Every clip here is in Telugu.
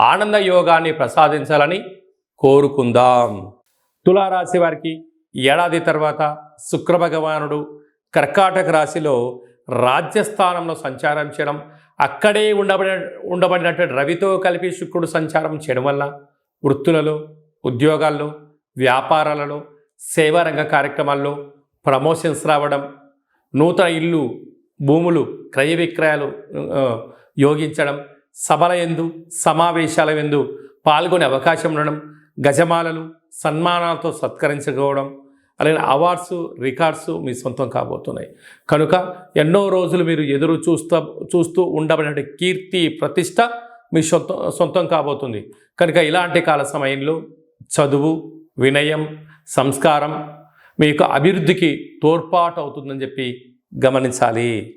ఆనంద యోగాన్ని ప్రసాదించాలని కోరుకుందాం. తులారాశి వారికి ఏడాది తర్వాత శుక్రభగవానుడు కర్కాటక రాశిలో రాజ్యస్థానంలో సంచారం చేయడం అక్కడే ఉండబడిన ఉండబడినటువంటి రవితో కలిపి శుక్రుడు సంచారం చేయడం వల్ల వృత్తులలో ఉద్యోగాల్లో వ్యాపారాలలో సేవారంగ కార్యక్రమాల్లో ప్రమోషన్స్ రావడం నూతన ఇల్లు భూములు క్రయ విక్రయాలు యోగించడం సభల ఎందు సమావేశాల ఎందు పాల్గొనే అవకాశం ఉండడం గజమాలలు సన్మానాలతో సత్కరించుకోవడం అలాగే అవార్డ్స్ రికార్డ్స్ మీ సొంతం కాబోతున్నాయి. కనుక ఎన్నో రోజులు మీరు ఎదురు చూస్తూ చూస్తూ ఉండబడిన కీర్తి ప్రతిష్ట మీ సొంతం సొంతం కాబోతుంది. కనుక ఇలాంటి కాల సమయంలో చదువు వినయం సంస్కారం మీ యొక్క అభివృద్ధికి తోడ్పాటు అవుతుందని చెప్పి గమనించాలి.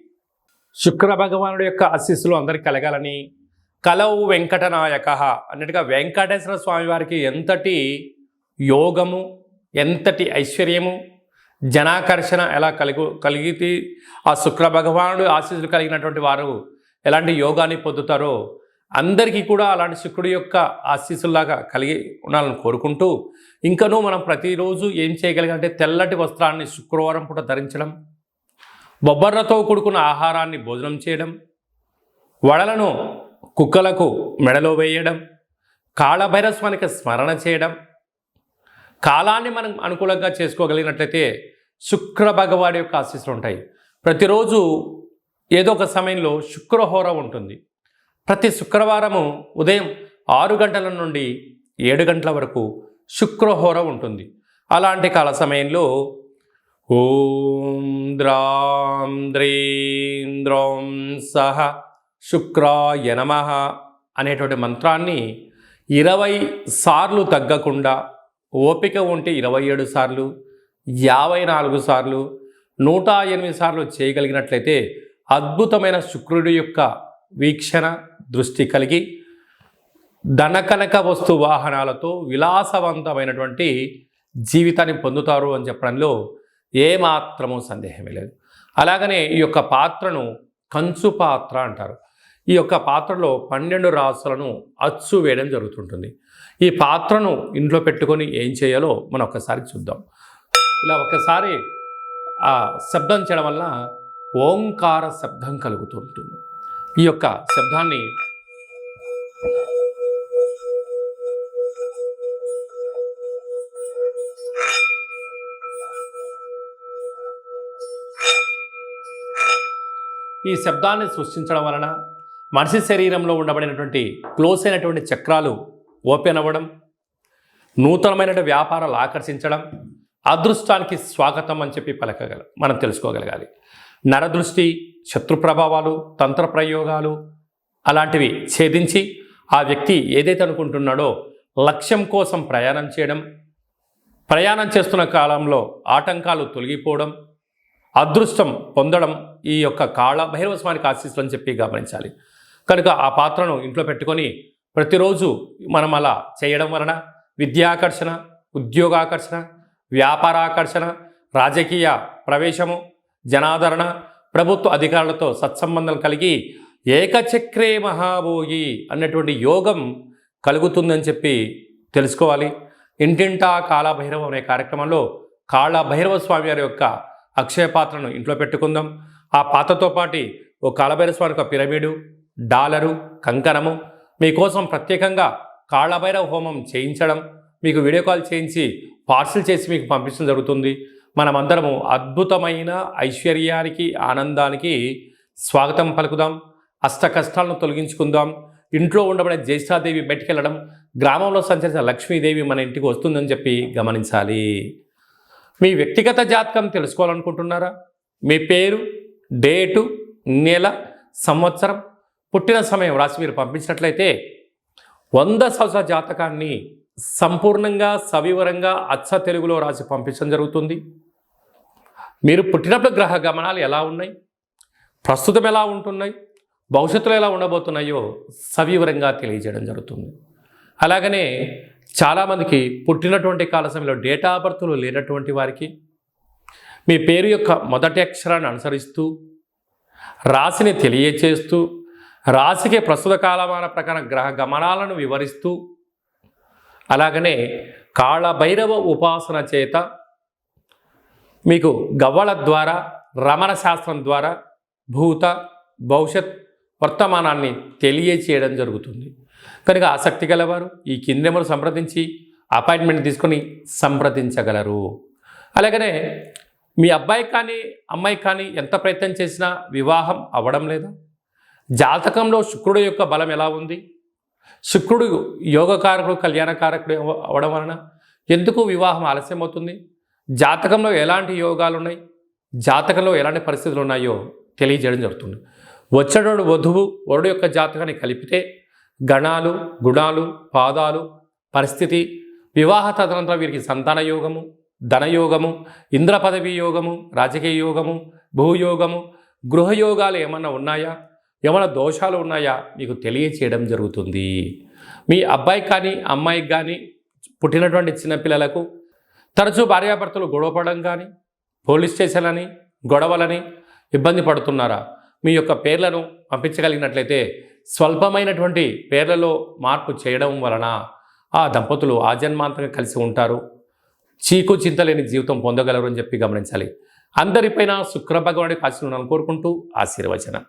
శుక్ర భగవానుడి యొక్క ఆశీస్సులు అందరికి కలగాలని కలవు వెంకటనాయక అన్నట్టుగా వెంకటేశ్వర స్వామి వారికి ఎంతటి యోగము ఎంతటి ఐశ్వర్యము జనాకర్షణ ఎలా కలిగి కలిగితే ఆ శుక్ర భగవానుడు ఆశీస్సులు కలిగినటువంటి వారు ఎలాంటి యోగాన్ని పొందుతారో అందరికీ కూడా అలాంటి శుక్రుడి యొక్క ఆశీస్సుల్లాగా కలిగి ఉండాలని కోరుకుంటూ ఇంకనూ మనం ప్రతిరోజు ఏం చేయగలిగంటే తెల్లటి వస్త్రాన్ని శుక్రవారం పూట ధరించడం బొబ్బర్రతో కూడుకున్న ఆహారాన్ని భోజనం చేయడం వడలను కుక్కలకు మెడలో వేయడం కాళభైరస్వానికి స్మరణ చేయడం కాలాన్ని మనం అనుకూలంగా చేసుకోగలిగినట్లయితే శుక్ర భగవాడి యొక్క ఆశీస్సులు ఉంటాయి. ప్రతిరోజు ఏదో ఒక సమయంలో శుక్రహోర ఉంటుంది. ప్రతి శుక్రవారము ఉదయం ఆరు గంటల నుండి ఏడు గంటల వరకు శుక్రహోర ఉంటుంది. అలాంటి కాల సమయంలో ఓం ద్రాం ద్రీం ద్రోం సహ శుక్రాయ నమ అనేటువంటి మంత్రాన్ని ఇరవై సార్లు తగ్గకుండా ఓపిక ఉంటే ఇరవై ఏడు సార్లు యాభై నాలుగు సార్లు నూట ఎనిమిది సార్లు చేయగలిగినట్లయితే అద్భుతమైన శుక్రుడి యొక్క వీక్షణ దృష్టి కలిగి ధనకనక వస్తు వాహనాలతో విలాసవంతమైనటువంటి జీవితాన్ని పొందుతారు అని చెప్పడంలో ఏమాత్రము సందేహమే లేదు. అలాగనే ఈ యొక్క పాత్రను కంచు పాత్ర అంటారు. ఈ యొక్క పాత్రలో పన్నెండు రాసులను అచ్చు వేయడం జరుగుతుంటుంది. ఈ పాత్రను ఇంట్లో పెట్టుకొని ఏం చేయాలో మనం ఒకసారి చూద్దాం. ఇలా ఒకసారి ఆ శబ్దం చేయడం వల్ల ఓంకార శబ్దం కలుగుతూ ఉంటుంది. ఈ యొక్క శబ్దాన్ని ఈ శబ్దాన్ని సృష్టించడం వలన మనిషి శరీరంలో ఉండబడినటువంటి క్లోజ్ అయినటువంటి చక్రాలు ఓపెన్ అవ్వడం నూతనమైన వ్యాపారాలు ఆకర్షించడం అదృష్టానికి స్వాగతం అని చెప్పి పలకగల మనం తెలుసుకోగలగాలి. నరదృష్టి శత్రు ప్రభావాలు తంత్ర ప్రయోగాలు అలాంటివి ఛేదించి ఆ వ్యక్తి ఏదైతే అనుకుంటున్నాడో లక్ష్యం కోసం ప్రయాణం చేయడం ప్రయాణం చేస్తున్న కాలంలో ఆటంకాలు తొలగిపోవడం అదృష్టం పొందడం ఈ యొక్క కాళ భైరవ స్వామికి ఆశీస్సులు అని చెప్పి గమనించాలి. కనుక ఆ పాత్రను ఇంట్లో పెట్టుకొని ప్రతిరోజు మనం అలా చేయడం వలన విద్యాకర్షణ ఉద్యోగాకర్షణ వ్యాపారాకర్షణ రాజకీయ ప్రవేశము జనాదరణ ప్రభుత్వ అధికారులతో సత్సంబంధం కలిగి ఏకచక్రే మహాభోగి అన్నటువంటి యోగం కలుగుతుందని చెప్పి తెలుసుకోవాలి. ఇంటింటా కాళభైరవం అనే కార్యక్రమంలో కాళభైరవ స్వామి వారి యొక్క అక్షయ పాత్రను ఇంట్లో పెట్టుకుందాం. ఆ పాత్రతో పాటు ఓ కాళభైరవ స్వామి యొక్క పిరమిడు డాలరు కంకణము మీకోసం ప్రత్యేకంగా కాళ్ళభైరవ హోమం చేయించడం మీకు వీడియో కాల్ చేయించి పార్సిల్ చేసి మీకు పంపించడం జరుగుతుంది. మనమందరము అద్భుతమైన ఐశ్వర్యానికి ఆనందానికి స్వాగతం పలుకుదాం. అష్ట కష్టాలను తొలగించుకుందాం. ఇంట్లో ఉండబడే జ్యేష్ఠాదేవి బయటికెళ్ళడం గ్రామంలో సంచరించిన లక్ష్మీదేవి మన ఇంటికి వస్తుందని చెప్పి గమనించాలి. మీ వ్యక్తిగత జాతకం తెలుసుకోవాలనుకుంటున్నారా? మీ పేరు డేటు నెల సంవత్సరం పుట్టిన సమయం రాసి మీరు పంపించినట్లయితే వంద సంవత్సర జాతకాన్ని సంపూర్ణంగా సవివరంగా అచ్చ తెలుగులో రాసి పంపించడం జరుగుతుంది. మీరు పుట్టినప్పుడు గ్రహ గమనాలు ఎలా ఉన్నాయి? ప్రస్తుతం ఎలా ఉంటున్నాయి? భవిష్యత్తులో ఎలా ఉండబోతున్నాయో సవివరంగా తెలియజేయడం జరుగుతుంది. అలాగనే చాలామందికి పుట్టినటువంటి కాల సమయంలో డేటా బర్త్లు లేనటువంటి వారికి మీ పేరు యొక్క మొదటి అక్షరాన్ని అనుసరిస్తూ రాశిని తెలియచేస్తూ రాశికి ప్రస్తుత కాలమాన ప్రకారం గ్రహ గమనాలను వివరిస్తూ అలాగనే కాళభైరవ ఉపాసన చేత మీకు గవ్వల ద్వారా రమణ శాస్త్రం ద్వారా భూత భవిష్యత్ వర్తమానాన్ని తెలియచేయడం జరుగుతుంది. కనుక ఆసక్తి గలవారు ఈ కింది నెంబర్ సంప్రదించి అపాయింట్మెంట్ తీసుకొని సంప్రదించగలరు. అలాగనే మీ అబ్బాయి కానీ అమ్మాయి కానీ ఎంత ప్రయత్నం చేసినా వివాహం అవ్వడం లేదా జాతకంలో శుక్రుడు యొక్క బలం ఎలా ఉంది? శుక్రుడు యోగకారకుడు కళ్యాణకారకుడు అవ్వడం వలన ఎందుకు వివాహం ఆలస్యం అవుతుంది జాతకంలో ఎలాంటి యోగాలు ఉన్నాయి? జాతకంలో ఎలాంటి పరిస్థితులు ఉన్నాయో తెలియజేయడం జరుగుతుంది. వచ్చేటోడు వధువు వరుడు యొక్క జాతకాన్ని కలిపితే గణాలు గుణాలు పాదాలు పరిస్థితి వివాహ తదనంతరం వీరికి సంతాన యోగము ధనయోగము ఇంద్ర పదవి యోగము రాజకీయ యోగము భూయోగము గృహయోగాలు ఏమన్నా ఉన్నాయా? ఏమైనా దోషాలు ఉన్నాయా? మీకు తెలియచేయడం జరుగుతుంది. మీ అబ్బాయికి కానీ అమ్మాయికి కానీ పుట్టినటువంటి చిన్నపిల్లలకు తరచూ భార్యాభర్తలు గొడవపడడం కానీ పోలీస్ స్టేషన్లని గొడవలని ఇబ్బంది పడుతున్నారా? మీ యొక్క పేర్లను పంపించగలిగినట్లయితే స్వల్పమైనటువంటి పేర్లలో మార్పు చేయడం వలన ఆ దంపతులు ఆజన్మాంతంగా కలిసి ఉంటారు. చీకు చింతలేని జీవితం పొందగలరు అని చెప్పి గమనించాలి. అందరిపైన శుక్ర భగవానుడి ఆశీర్వాదం కోరుకుంటూ ఆశీర్వచన.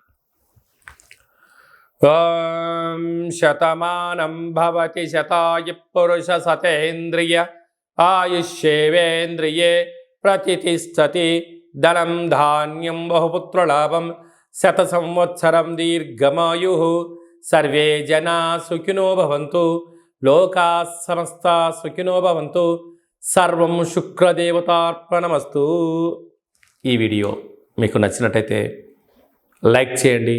ఓం శతమానం భవతి శతాయ పురుష సతేంద్రియ ఆయుష్యేవేంద్రియే ప్రతిష్టతి ధనం ధాన్యం బహుపుత్రలాభం శత సంవత్సరం దీర్ఘమాయు సర్వే జనా సుఖినో లోకా సమస్త సుఖినో భవంతు సర్వం శుక్రదేవతార్పణమస్తు ఈ వీడియో మీకు నచ్చినట్టయితే లైక్ చేయండి